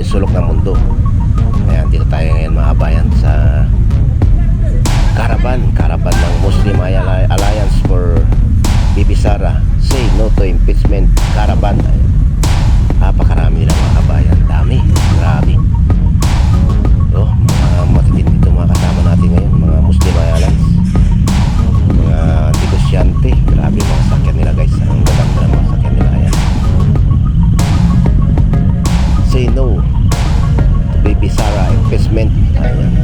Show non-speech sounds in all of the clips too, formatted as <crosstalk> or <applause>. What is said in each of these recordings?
kahit sulok ng mundo. Ayan dito tayo ngayon mga bayan sa caravan. Caravan ng Muslim Alliance for Bibisara say no to impeachment. Caravan. Napakarami lang mga kabayan. Dami. Grabe. So mga matitid dito mga kasama natin ngayon mga Muslim Alliance. Mga negosyante. Grabe mga sakyan nila guys. Ang gaganda ng mga sakyan nila ayan. Say no comment. Ayan.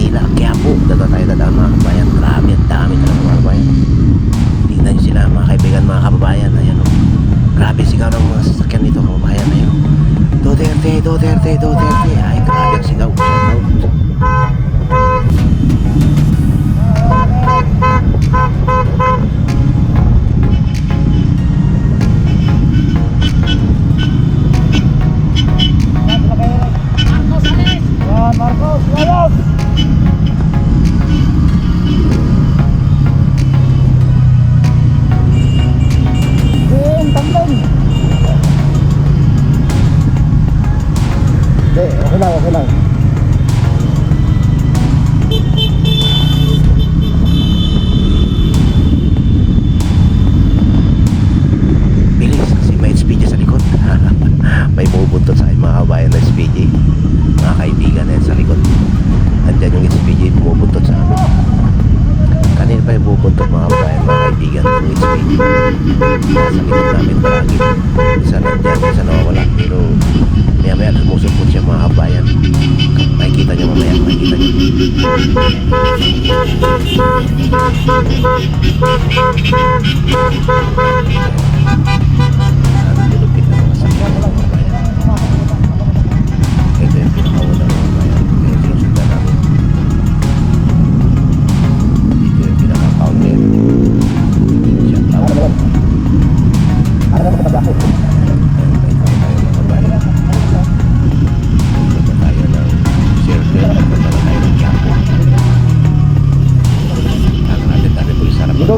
Manila. Kaya Thank you.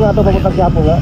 Nga to, papuntang Quiapo nga.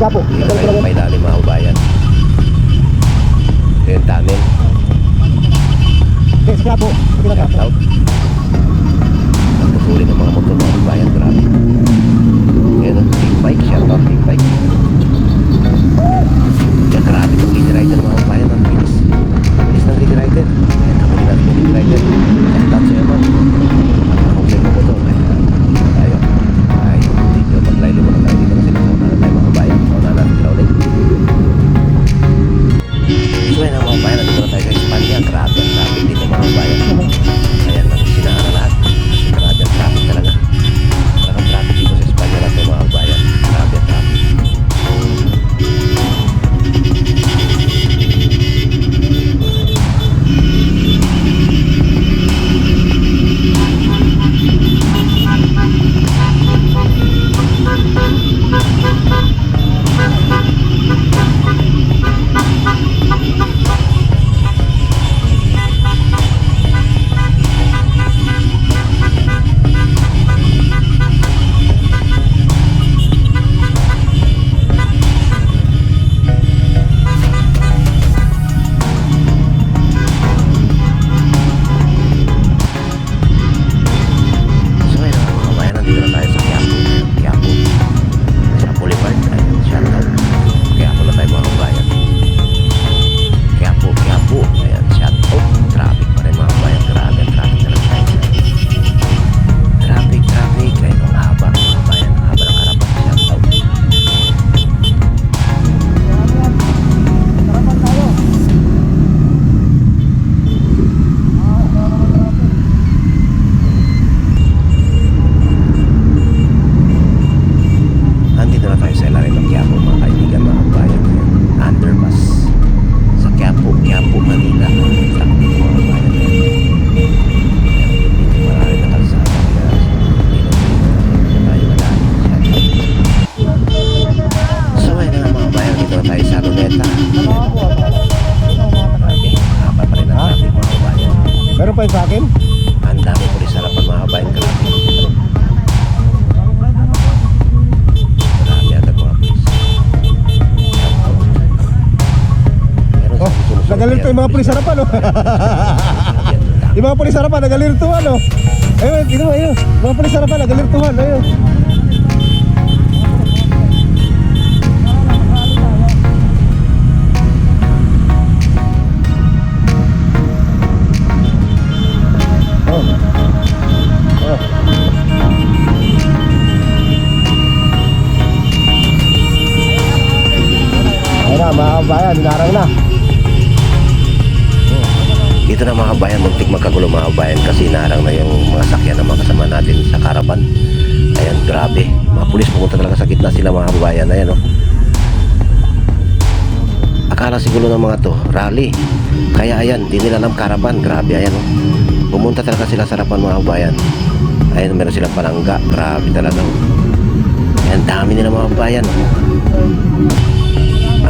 Aga po. May, may dami mga kabayan. Ito yung tamin. Yes, bravo. Shout out. Ang ng mga motor mga kabayan. Grabe. pa sa akin? Ang dami ko rin sarap ang mga bayan ka. Oh, nagalirto yung mga pulis harapan, no? <laughs> yung mga pulis harapan, nagalirtuhan, no? Oh. Ayun, ayun, ayun. Mga pulis harapan, nagalirtuhan, ayun. Kabayan, dinarang na. Dito na mga kabayan, muntik magkagulo mga kabayan kasi narang na yung mga sakyan ng mga kasama natin sa karapan. Ayan, grabe. Mga pulis pumunta talaga sa gitna sila mga kabayan. Ayan, oh. Akala siguro ng mga to, rally. Kaya ayan, di nila alam karapan. Grabe, ayan, oh. Pumunta talaga sila sa harapan mga kabayan. Ayan, meron silang palangga. Grabe talaga, oh. Ayan, dami nila mga kabayan.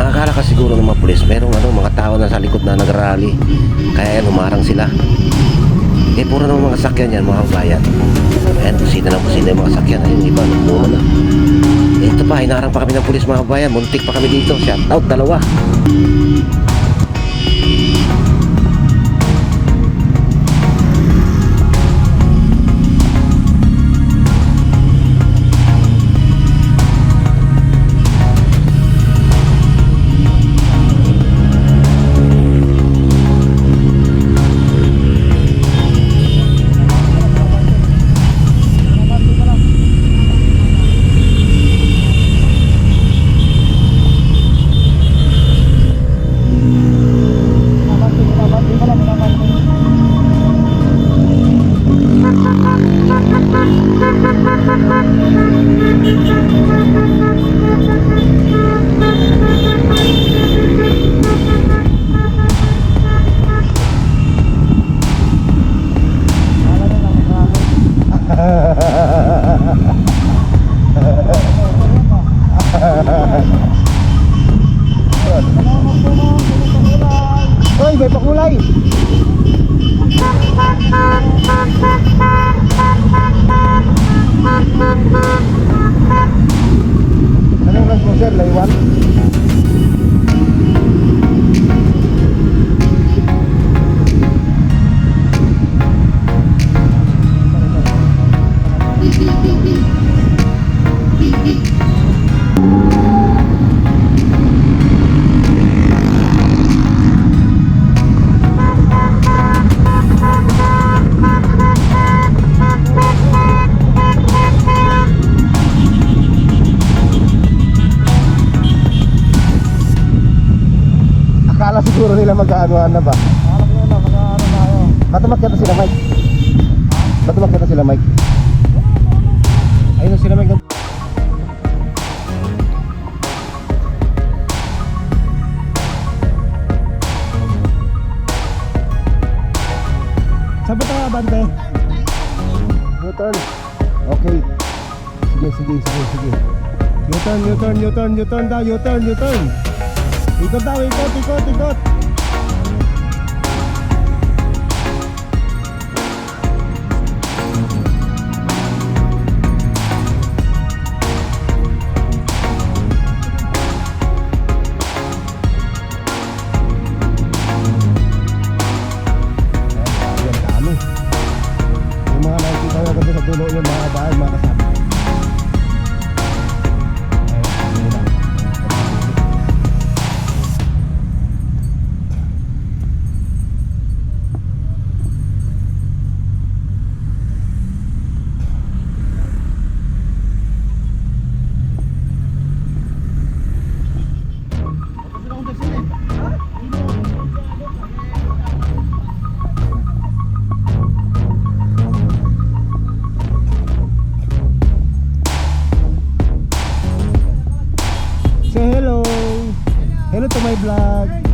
Ang akala ka siguro ng mga pulis, merong ano, mga tao na sa likod na nagrally. Kaya yan, humarang sila. Eh, puro naman mga sakyan yan, mga kabayan. Ayan, kusina na kusina yung mga sakyan. Ayun, iba, nagmuna na. Ito pa, hinarang pa kami ng pulis, mga kabayan. Muntik pa kami dito. Shout out, dalawa. <laughs> Uy, may pakulay! Anong nagpo-share? Laywan? Mag-aanuhan na ba? Akala ko na mag-aano tayo. Ba't umakyat sila Mike? Ba't umakyat sila Mike? Ayun sila Mike. Saan ba tayo bante? U-turn. Okay. Sige, sige, sige, sige. U-turn, U-turn, U-turn, U-turn daw, U-turn, U-turn. Ikot daw, ikot, ikot, ikot. Bahay, mga kasama. To my vlog.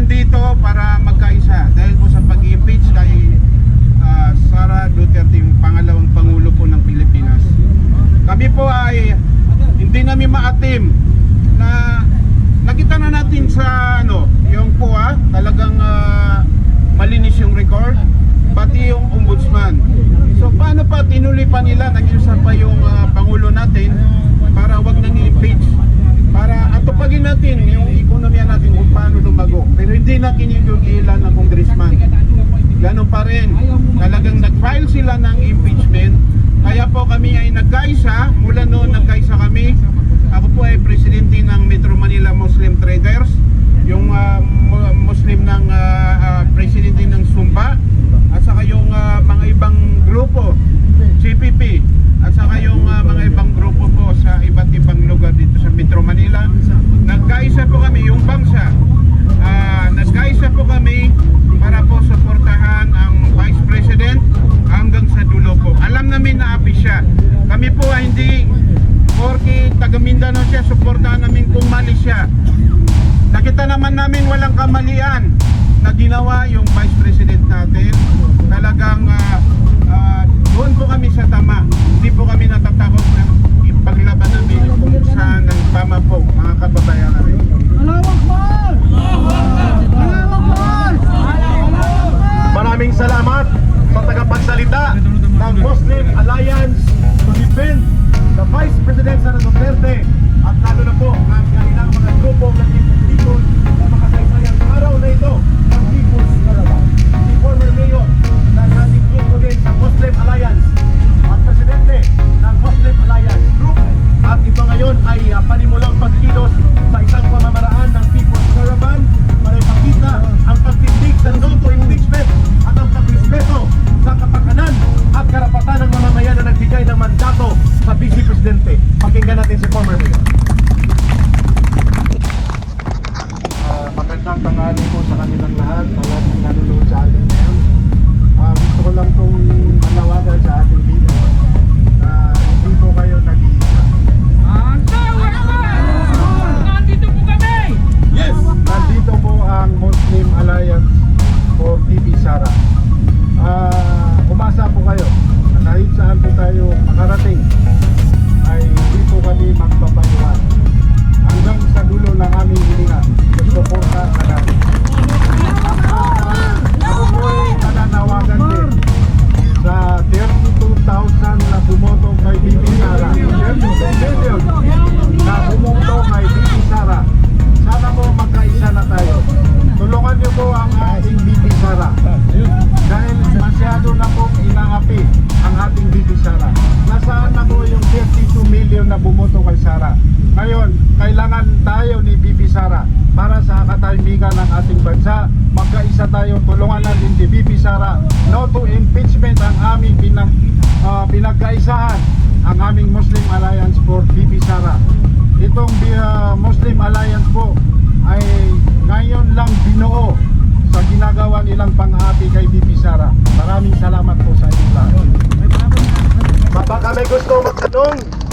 Nandito para magkaisa. Dahil po sa pag-impeach kay ah, Sara Duterte yung pangalawang pangulo po ng Pilipinas. Kami po ay hindi namin maatim na nakita na natin sa ano yung PUA talagang ah, malinis yung record pati yung ombudsman. So paano pa? Tinuloy pa nila nag-iusap pa yung ah, pangulo natin para wag nang i-impeach. Para atupagin natin yung ekonomiya natin kung paano lumago pero hindi natin yung ilan ng congressman. Ganun pa rin. Talagang nag-file sila ng impeachment. Kaya po kami ay nagkaisa mula noon nagkaisa kami. Ako po ay presidente ng Metro Manila Muslim Traders. Yung mu- Muslim ng ah, ah, presidente ng Sumba. At saka yung ah, mga ibang grupo. CPP at saka yung ah, mga ibang grupo po sa iba't ibang lugar dito sa Metro Manila. Nagkaisa po kami yung bangsa Ah, nagkaisa po kami para po suportahan ang Vice President hanggang sa dulo po. Alam namin na api siya. Kami po ay hindi porke taga Mindanao siya, suportahan namin kung mali siya. Nakita naman namin walang kamalian na ginawa yung Vice President natin. Talagang ah, ah, doon po kami sa tama. Hindi po kami natatakot na ipaglaban namin kung saan ang tama po, mga kababayan namin. Maraming salamat sa tagapagsalita ng Muslim Alliance to defend the Vice President Sara Duterte. kaisahan ang aming Muslim Alliance for BP Sara. Itong uh, Muslim Alliance po ay ngayon lang binuo sa ginagawa nilang pangati kay BP Sara. Maraming salamat po sa inyong lahat. Baka may gusto magtanong?